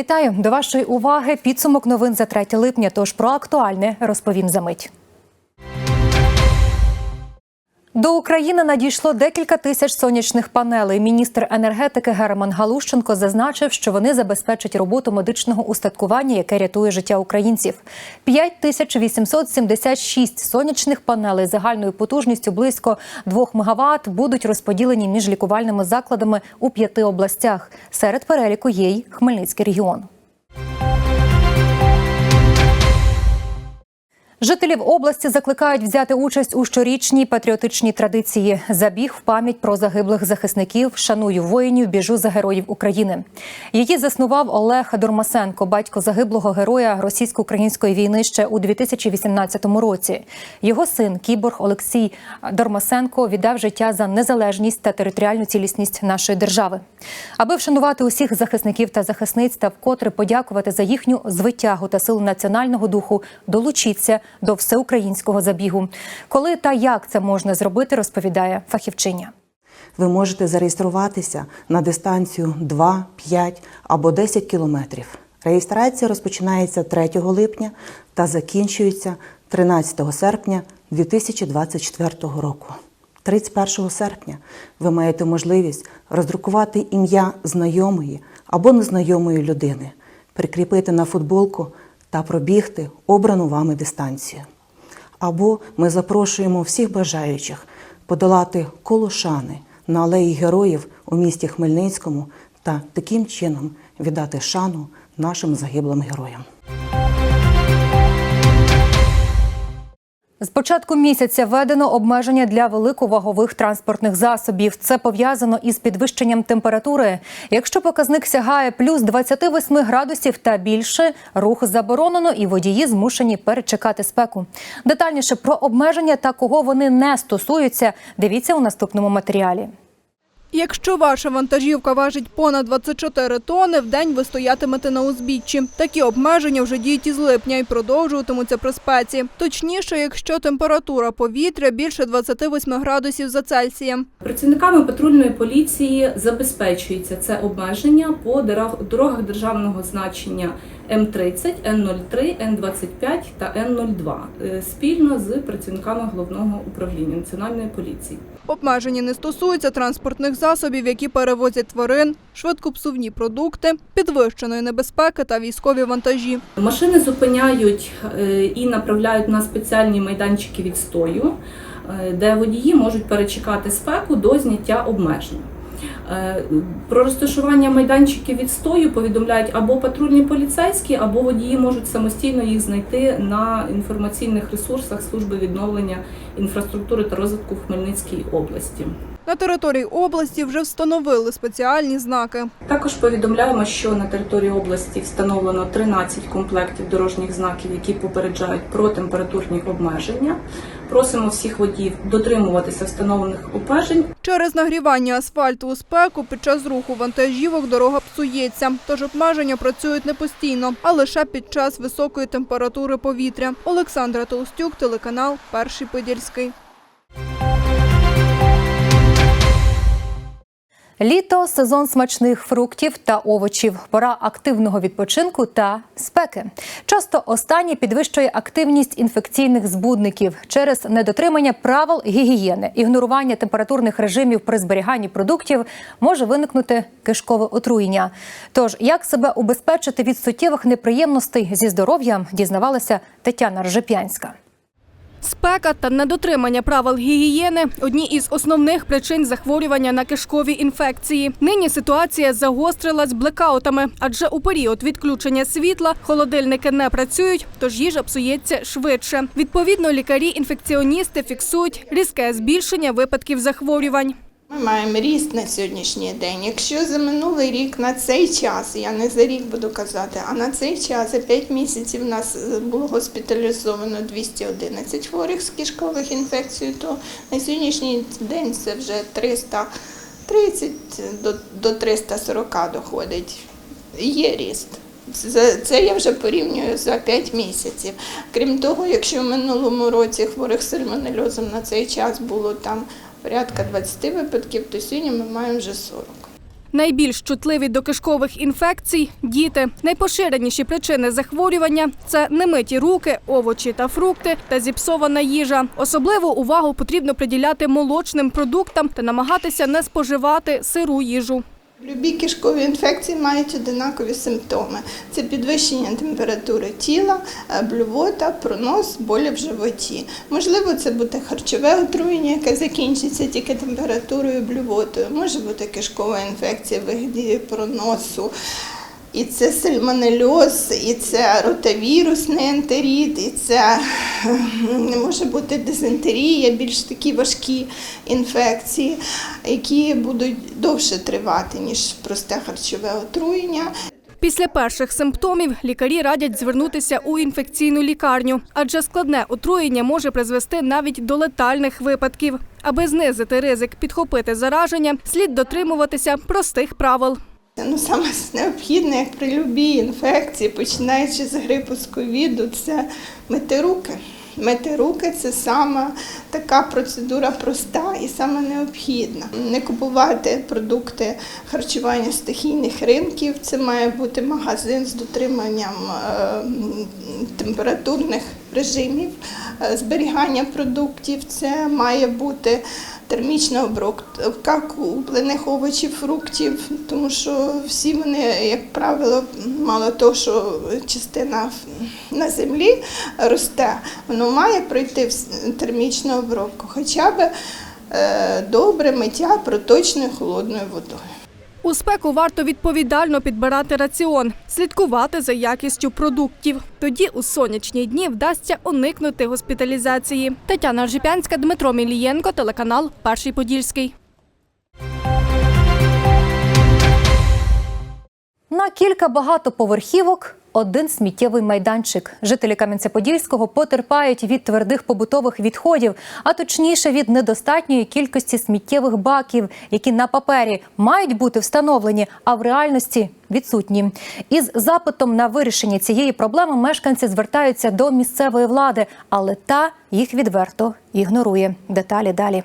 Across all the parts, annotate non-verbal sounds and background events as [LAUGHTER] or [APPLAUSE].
Вітаю до вашої уваги. Підсумок новин за 3 липня. Тож про актуальне розповім за мить. До України надійшло декілька тисяч сонячних панелей. Міністр енергетики Герман Галущенко зазначив, що вони забезпечать роботу медичного устаткування, яке рятує життя українців. 5876 сонячних панелей загальною потужністю близько 2 МВт будуть розподілені між лікувальними закладами у п'яти областях. Серед переліку є й Хмельницький регіон. Жителів області закликають взяти участь у щорічній патріотичній традиції. Забіг в пам'ять про загиблих захисників. Шаную воїнів, біжу за героїв України. Її заснував Олег Дормасенко, батько загиблого героя російсько-української війни ще у 2018 році. Його син кіборг Олексій Дормасенко віддав життя за незалежність та територіальну цілісність нашої держави. Аби вшанувати усіх захисників та захисниць та вкотре подякувати за їхню звитягу та силу національного духу, долучіться до всеукраїнського забігу. Коли та як це можна зробити, розповідає фахівчиня. Ви можете зареєструватися на дистанцію 2, 5 або 10 кілометрів. Реєстрація розпочинається 3 липня та закінчується 13 серпня 2024 року. 31 серпня ви маєте можливість роздрукувати ім'я знайомої або незнайомої людини, прикріпити на футболку та пробігти обрану вами дистанцію. Або ми запрошуємо всіх бажаючих подолати коло шани на алеї героїв у місті Хмельницькому та таким чином віддати шану нашим загиблим героям. З початку місяця введено обмеження для великовагових транспортних засобів. Це пов'язано із підвищенням температури. Якщо показник сягає плюс 28 градусів та більше, рух заборонено і водії змушені перечекати спеку. Детальніше про обмеження та кого вони не стосуються, дивіться у наступному матеріалі. Якщо ваша вантажівка важить понад 24 тони, в день ви стоятимете на узбіччі. Такі обмеження вже діють із липня і продовжуватимуться при спеці. Точніше, якщо температура повітря більше 28 градусів за Цельсієм. Працівниками патрульної поліції забезпечується це обмеження по дорог- дорогах державного значення М30, Н03, Н25 та Н02 е, спільно з працівниками головного управління національної поліції. Обмеження не стосуються транспортних засобів, які перевозять тварин, швидкопсувні продукти, підвищеної небезпеки та військові вантажі. Машини зупиняють е, і направляють на спеціальні майданчики відстою, е, де водії можуть перечекати спеку до зняття обмежень. Е, Про розташування майданчиків відстою повідомляють або патрульні поліцейські, або водії можуть самостійно їх знайти на інформаційних ресурсах служби відновлення інфраструктури та розвитку в Хмельницькій області. На території області вже встановили спеціальні знаки. Також повідомляємо, що на території області встановлено 13 комплектів дорожніх знаків, які попереджають про температурні обмеження. Просимо всіх водіїв дотримуватися встановлених обмежень. Через нагрівання асфальту у спеку під час руху вантажівок дорога псується, тож обмеження працюють не постійно, а лише під час високої температури повітря. Олександра Толстюк, телеканал Перший Подільський. Літо сезон смачних фруктів та овочів, пора активного відпочинку та спеки. Часто останнє підвищує активність інфекційних збудників через недотримання правил гігієни, ігнорування температурних режимів при зберіганні продуктів може виникнути кишкове отруєння. Тож як себе убезпечити від суттєвих неприємностей зі здоров'ям, дізнавалася Тетяна Ржепянська. Спека та недотримання правил гігієни одні із основних причин захворювання на кишкові інфекції. Нині ситуація загострилась блекаутами, адже у період відключення світла холодильники не працюють, тож їжа псується швидше. Відповідно, лікарі-інфекціоністи фіксують різке збільшення випадків захворювань. Ми маємо ріст на сьогоднішній день. Якщо за минулий рік на цей час, я не за рік буду казати, а на цей час за 5 місяців нас було госпіталізовано 211 хворих з кишкових інфекцій, то на сьогоднішній день це вже 330 до, до 340 доходить. Є ріст. Це я вже порівнюю за 5 місяців. Крім того, якщо в минулому році хворих з сальмонельозом на цей час було там порядка 20 випадків, то сьогодні ми маємо вже 40. Найбільш чутливі до кишкових інфекцій діти. Найпоширеніші причини захворювання це немиті руки, овочі та фрукти та зіпсована їжа. Особливу увагу потрібно приділяти молочним продуктам та намагатися не споживати сиру їжу. Любі кишкові інфекції мають одинакові симптоми: це підвищення температури тіла, е, блювота, пронос, болі в животі. Можливо, це буде харчове отруєння, яке закінчиться тільки температурою блювотою. Може бути кишкова інфекція вигляді проносу. І це сальмонельоз, і це ротавірусний ентерит, і це е, може бути дизентерія, більш такі важкі інфекції, які будуть довше тривати, ніж просте харчове отруєння. Після перших симптомів лікарі радять звернутися у інфекційну лікарню, адже складне отруєння може призвести навіть до летальних випадків. Аби знизити ризик підхопити зараження, слід дотримуватися простих правил. Ну, саме [LAUGHS] необхідне, як при любій інфекції, починаючи з грипу з ковіду, це мити руки. Мити руки це саме така процедура проста і саме необхідна. Не купувати продукти харчування стихійних ринків. Це має бути магазин з дотриманням е, температурних режимів е, зберігання продуктів. Це має бути термічна обробка куплених овочів, фруктів, тому що всі вони, як правило, мало того, що частина на землі росте, воно має пройти вс- термічну обробку, хоча б е, добре миття проточною холодною водою. У спеку варто відповідально підбирати раціон, слідкувати за якістю продуктів. Тоді у сонячні дні вдасться уникнути госпіталізації. Тетяна Ржипянська, Дмитро Мілієнко, телеканал Перший Подільський. На кілька багатоповерхівок один сміттєвий майданчик. Жителі Кам'янця-Подільського потерпають від твердих побутових відходів, а точніше від недостатньої кількості сміттєвих баків, які на папері мають бути встановлені, а в реальності відсутні. Із запитом на вирішення цієї проблеми мешканці звертаються до місцевої влади, але та їх відверто ігнорує. Деталі далі.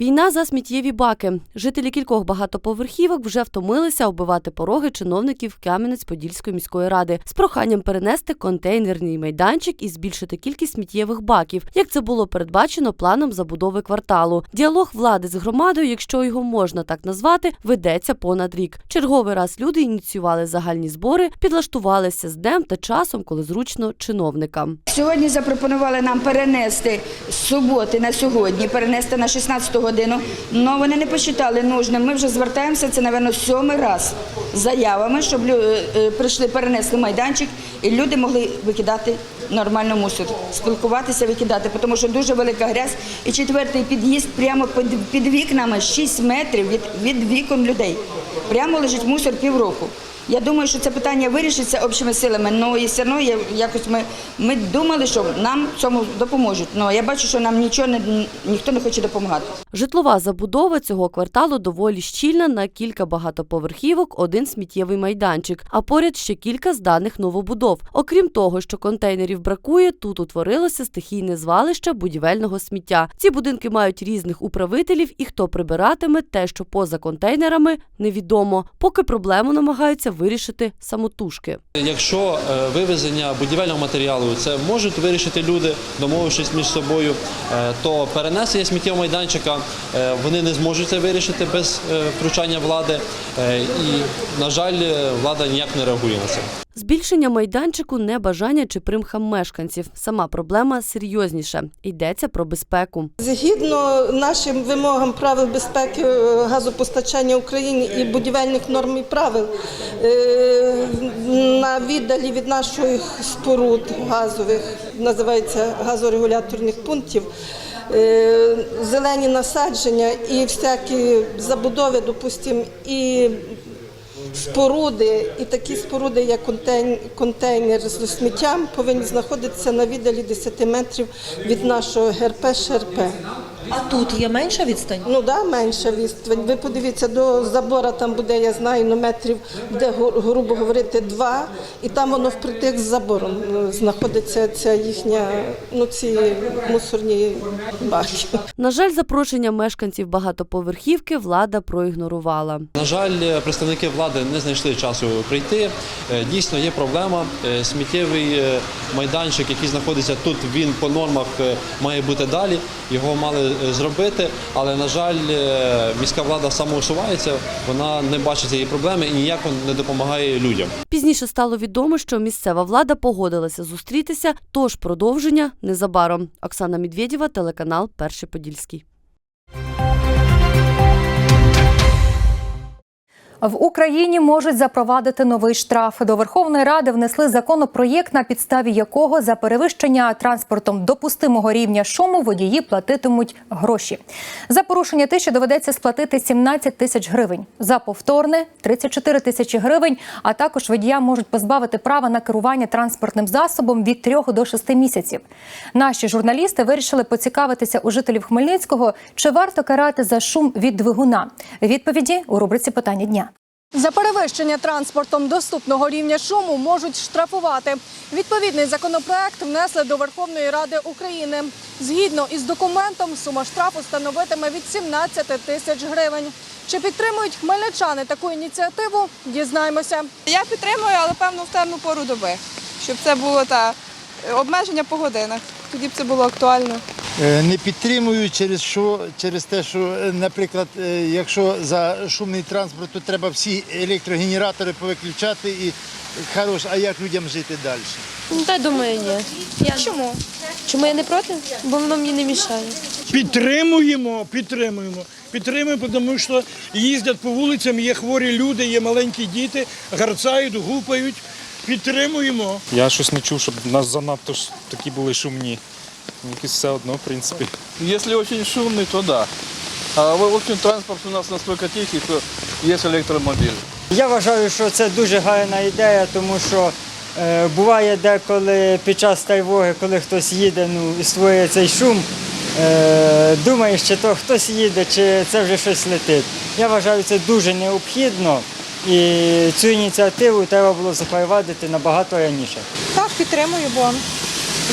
Війна за сміттєві баки. Жителі кількох багатоповерхівок вже втомилися оббивати пороги чиновників Кам'янець-Подільської міської ради з проханням перенести контейнерний майданчик і збільшити кількість сміттєвих баків, як це було передбачено планом забудови кварталу. Діалог влади з громадою, якщо його можна так назвати, ведеться понад рік. Черговий раз люди ініціювали загальні збори, підлаштувалися з днем та часом, коли зручно чиновникам. Сьогодні запропонували нам перенести з суботи на сьогодні, перенести на 16 годину. але вони не посчитали нужним. Ми вже звертаємося, це, напевно, сьомий раз заявами, щоб лю- е, прийшли, перенесли майданчик, і люди могли викидати нормально мусор, спілкуватися, викидати, тому що дуже велика грязь. І четвертий під'їзд прямо під, вікнами 6 метрів від, від вікон людей. Прямо лежить мусор півроку. Я думаю, що це питання вирішиться общими силами. Ну і все одно якось ми, ми думали, що нам цьому допоможуть. Ну я бачу, що нам нічого не ніхто не хоче допомагати. Житлова забудова цього кварталу доволі щільна на кілька багатоповерхівок, один сміттєвий майданчик, а поряд ще кілька зданих новобудов. Окрім того, що контейнерів бракує, тут утворилося стихійне звалище будівельного сміття. Ці будинки мають різних управителів, і хто прибиратиме те, що поза контейнерами, невідомо. Поки проблему намагаються вирішити самотужки. Якщо е, вивезення будівельного матеріалу це можуть вирішити люди, домовившись між собою, е, то перенесення сміттєвого майданчика е, вони не зможуть це вирішити без втручання влади. І, на жаль, влада ніяк не реагує на це. Збільшення майданчику не бажання чи примха мешканців. Сама проблема серйозніша. Йдеться про безпеку. Згідно нашим вимогам правил безпеки е, газопостачання Україні і будівельних норм і правил, е, на віддалі від наших споруд газових, називається газорегуляторних пунктів, е, зелені насадження і всякі забудови, допустимо, і споруди, і такі споруди, як контейнер з сміттям, повинні знаходитися на віддалі 10 метрів від нашого ГРП ШРП. А тут є менша відстань? Ну да, менша відстань. Ви подивіться, до забора там буде, я знаю, ну метрів, де гру- грубо говорити, два, і там воно впритик з забором е, знаходиться ця їхня, ну ці мусорні баки. На жаль, запрошення мешканців багатоповерхівки влада проігнорувала. На жаль, представники влади не знайшли часу прийти. Е, Дійсно, є проблема. Е, Сміттєвий майданчик, який знаходиться тут, він по нормах має бути далі. Його мали зробити, але на жаль, е, міська влада самоусувається. Вона не бачить цієї проблеми і ніяк не допомагає людям. Пізніше стало відомо, що місцева влада погодилася зустрітися, тож продовження незабаром. Оксана Медведєва, телеканал Перший Подільський. В Україні можуть запровадити новий штраф. До Верховної Ради внесли законопроєкт, на підставі якого за перевищення транспортом допустимого рівня шуму водії платитимуть гроші. За порушення тиші доведеться сплатити 17 тисяч гривень. За повторне 34 тисячі гривень. А також водія можуть позбавити права на керування транспортним засобом від 3 до 6 місяців. Наші журналісти вирішили поцікавитися у жителів Хмельницького, чи варто карати за шум від двигуна. Відповіді у рубриці питання дня. За перевищення транспортом доступного рівня шуму можуть штрафувати. Відповідний законопроект внесли до Верховної Ради України. Згідно із документом, сума штрафу становитиме від 17 тисяч гривень. Чи підтримують хмельничани таку ініціативу? Дізнаємося. Я підтримую, але певно в темну пору доби, щоб це було та обмеження по годинах. Тоді б це було актуально. Е, Не підтримую через що, через те, що, е, наприклад, е, якщо за шумний транспорт, то треба всі електрогенератори повиключати і хорош, а як людям жити далі? Ну, та думаю, ні. Я... Чому? Чому я не проти? Бо воно мені не мішає. Підтримуємо, підтримуємо. Підтримуємо, тому що їздять по вулицям, є хворі люди, є маленькі діти, гарцають, гупають. Підтримуємо. Я щось не чув, щоб нас занадто ж такі були шумні. Якось все одно, в принципі. Если очень шумный, то да. А в общем транспорт у нас настолько тихий, что есть электромобиль. Я вважаю, що це дуже гарна ідея, тому що е, буває деколи під час тривоги, коли хтось їде ну, і створює цей шум, е, думаєш, чи то хтось їде, чи це вже щось летить. Я вважаю, це дуже необхідно. І цю ініціативу треба було запровадити набагато раніше. Так, підтримую, бо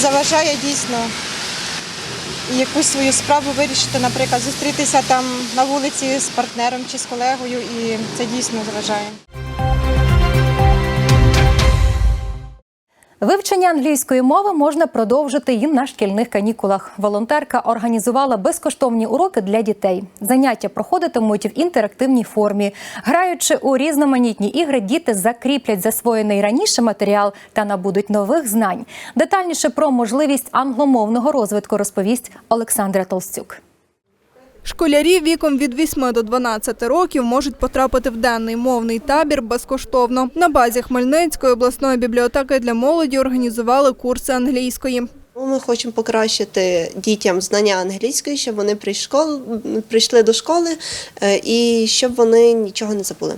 заважає дійсно якусь свою справу вирішити, наприклад, зустрітися там на вулиці з партнером чи з колегою, і це дійсно заважає. Вивчення англійської мови можна продовжити і на шкільних канікулах. Волонтерка організувала безкоштовні уроки для дітей. Заняття проходитимуть в інтерактивній формі. Граючи у різноманітні ігри, діти закріплять засвоєний раніше матеріал та набудуть нових знань. Детальніше про можливість англомовного розвитку розповість Олександра Толстюк. Школярі віком від 8 до 12 років можуть потрапити в денний мовний табір безкоштовно. На базі Хмельницької обласної бібліотеки для молоді організували курси англійської. Ми хочемо покращити дітям знання англійської, щоб вони прийшли, до школи е, і щоб вони нічого не забули.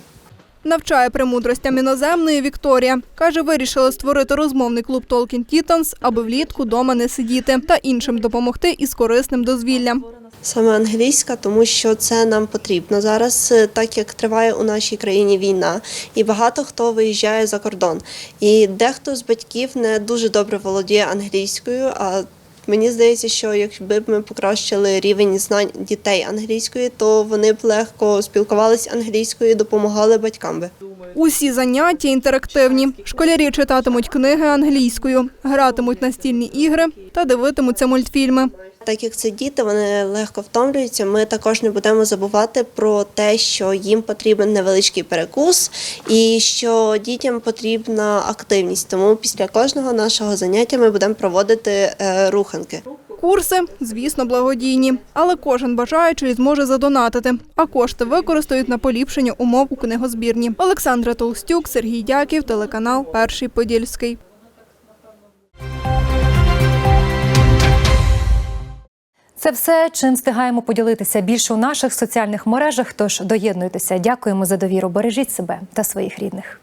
Навчає премудростям іноземної Вікторія. Каже, вирішили створити розмовний клуб Talking Titans, аби влітку дома не сидіти та іншим допомогти із корисним дозвіллям. Саме англійська, тому що це нам потрібно зараз, е, так як триває у нашій країні війна, і багато хто виїжджає за кордон. І дехто з батьків не дуже добре володіє англійською. А мені здається, що якби ми покращили рівень знань дітей англійської, то вони б легко спілкувалися англійською, і допомагали батькам би. Усі заняття інтерактивні. Школярі читатимуть книги англійською, гратимуть настільні ігри та дивитимуться мультфільми. Так як це діти, вони легко втомлюються. Ми також не будемо забувати про те, що їм потрібен невеличкий перекус і що дітям потрібна активність. Тому після кожного нашого заняття ми будемо проводити е, руханки. Курси, звісно, благодійні, але кожен бажаючий зможе задонатити, а кошти використають на поліпшення умов у книгозбірні. Олександра Толстюк, Сергій Дяків, телеканал Перший Подільський. Це все, чим встигаємо поділитися більше у наших соціальних мережах. Тож доєднуйтеся. Дякуємо за довіру. Бережіть себе та своїх рідних.